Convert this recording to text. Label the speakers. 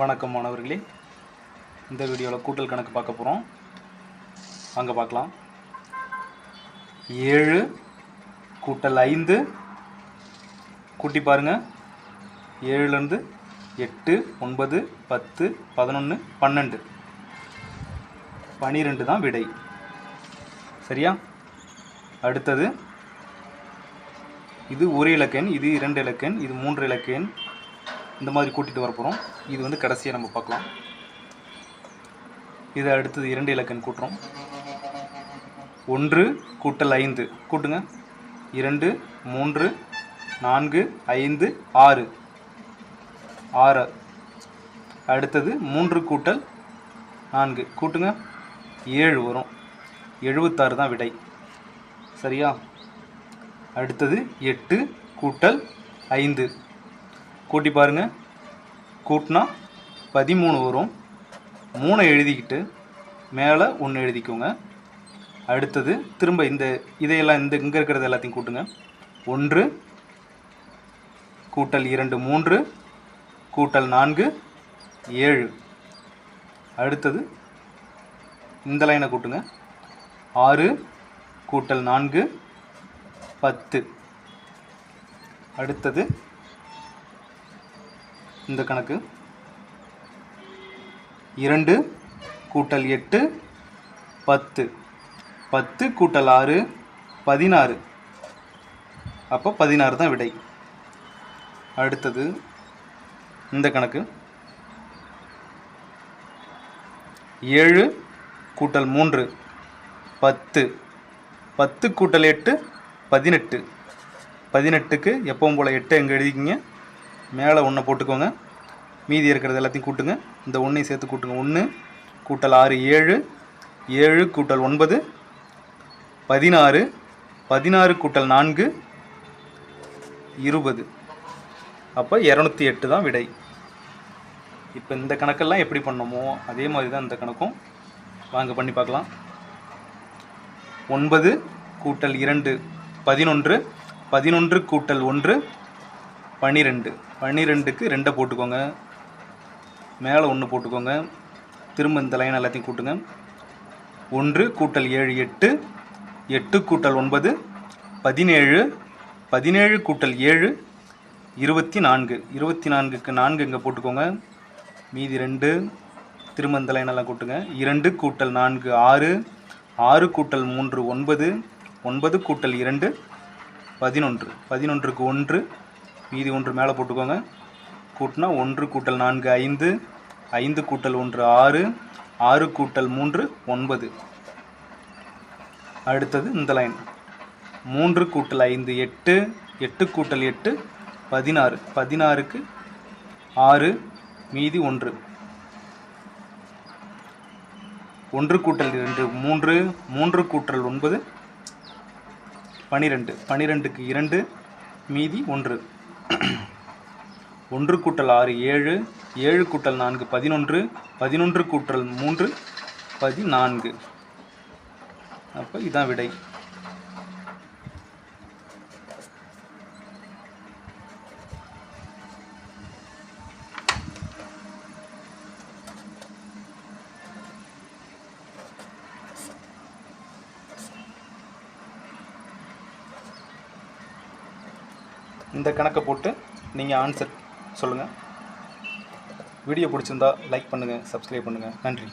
Speaker 1: வணக்கம் மாணவர்களே. இந்த வீடியோவில் கூட்டல் கணக்கு பார்க்க போகிறோம் அங்கே பார்க்கலாம். ஏழு கூட்டல் ஐந்து. கூட்டி பாருங்கள் ஏழுலேருந்து எட்டு ஒன்பது பத்து பதினொன்று பன்னெண்டு. பனிரெண்டு தான் விடை. சரியா? அடுத்தது. இது ஒரு இலக்கண் இது இரண்டு இலக்கண் இது மூன்று இலக்கண் இந்த மாதிரி கூட்டிட்டு வர போகிறோம் இது வந்து கடைசியாக நம்ம பார்க்கலாம். இது அடுத்தது இரண்டு இலக்கண் கூட்டுறோம். ஒன்று கூட்டல் ஐந்து. கூட்டுங்க. இரண்டு மூன்று நான்கு ஐந்து ஆறு. ஆறு. அடுத்தது மூன்று கூட்டல் நான்கு. கூட்டுங்க. ஏழு வரும். எழுபத்தாறு தான் விடை. சரியா? அடுத்தது எட்டு கூட்டல் ஐந்து. கூட்டி பாருங்க. கூட்டினா பதிமூணு வரும். மூணை எழுதிக்கிட்டு மேலே ஒன்று எழுதிக்கோங்க. அடுத்தது திரும்ப இந்த இதையெல்லாம் இந்த இங்கே இருக்கிறது எல்லாத்தையும் கூட்டுங்க. ஒன்று கூட்டல் இரண்டு மூன்று கூட்டல் நான்கு ஏழு. அடுத்தது இந்த லைனை கூட்டுங்க. ஆறு கூட்டல் நான்கு பத்து. அடுத்தது இந்த கணக்கு. இரண்டு கூட்டல் எட்டு பத்து. பத்து கூட்டல் ஆறு பதினாறு. அப்போ பதினாறு தான் விடை. அடுத்தது இந்த கணக்கு. ஏழு கூட்டல் மூன்று பத்து. பத்து கூட்டல் எட்டு பதினெட்டு. பதினெட்டுக்கு எப்பவும் போல் எட்டு எங்கே எழுதிக்கிங்க? மேலே ஒன்றை போட்டுக்கோங்க. மீதி இருக்கிறது எல்லாத்தையும் கூட்டுங்க. இந்த ஒன்றையும் சேர்த்து கூட்டுங்க. ஒன்று கூட்டல் ஆறு ஏழு. ஏழு கூட்டல் ஒன்பது. பதினாறு. பதினாறு கூட்டல் நான்கு. இருபது. அப்போ இரநூத்தி எட்டு தான் விடை. இப்போ இந்த கணக்கெல்லாம் எப்படி பண்ணோமோ அதே மாதிரி தான் இந்த கணக்கும். வாங்க பண்ணி பார்க்கலாம். ஒன்பது கூட்டல் இரண்டு. பதினொன்று. பதினொன்று கூட்டல் ஒன்று. பன்னிரெண்டு பன்னிரெண்டுக்கு ரெண்டை போட்டுக்கோங்க. மேலே ஒன்று போட்டுக்கோங்க. திரும்ப இந்த லைன் எல்லாத்தையும் கூட்டுங்க. ஒன்று கூட்டல் ஏழு எட்டு. எட்டு கூட்டல் ஒன்பது பதினேழு. பதினேழு கூட்டல் ஏழு இருபத்தி நான்கு. இருபத்தி நான்குக்கு நான்கு இங்கே போட்டுக்கோங்க. மீதி ரெண்டு. திரும்ப இந்த லைன் எல்லாம் கூட்டுங்க. இரண்டு கூட்டல் நான்கு ஆறு. ஆறு கூட்டல் மூன்று ஒன்பது. ஒன்பது கூட்டல் இரண்டு பதினொன்று. பதினொன்றுக்கு ஒன்று மீதி ஒன்று மேலே போட்டுக்கோங்க. கூட்டினா ஒன்று கூட்டல் நான்கு ஐந்து ஐந்து கூட்டல் ஒன்று ஆறு ஆறு கூட்டல் மூன்று ஒன்பது. அடுத்தது இந்த லைன் மூன்று கூட்டல் ஐந்து எட்டு எட்டு கூட்டல் எட்டு பதினாறு. பதினாறுக்கு ஆறு மீதி ஒன்று. ஒன்று கூட்டல் இரண்டு மூன்று மூன்று கூட்டல் ஒன்பது பனிரெண்டு. பனிரெண்டுக்கு இரண்டு மீதி ஒன்று. ஒன்று கூட்டல் ஆறு ஏழு ஏழு கூட்டல் நான்கு பதினொன்று பதினொன்று கூட்டல் மூன்று பதினான்கு. அப்போ இதான் விடை. இந்த கணக்கை போட்டு நீங்கள் ஆன்சர் சொல்லுங்கள் வீடியோ பிடிச்சிருந்தா லைக் பண்ணுங்கள் சப்ஸ்கிரைப் பண்ணுங்கள் நன்றி.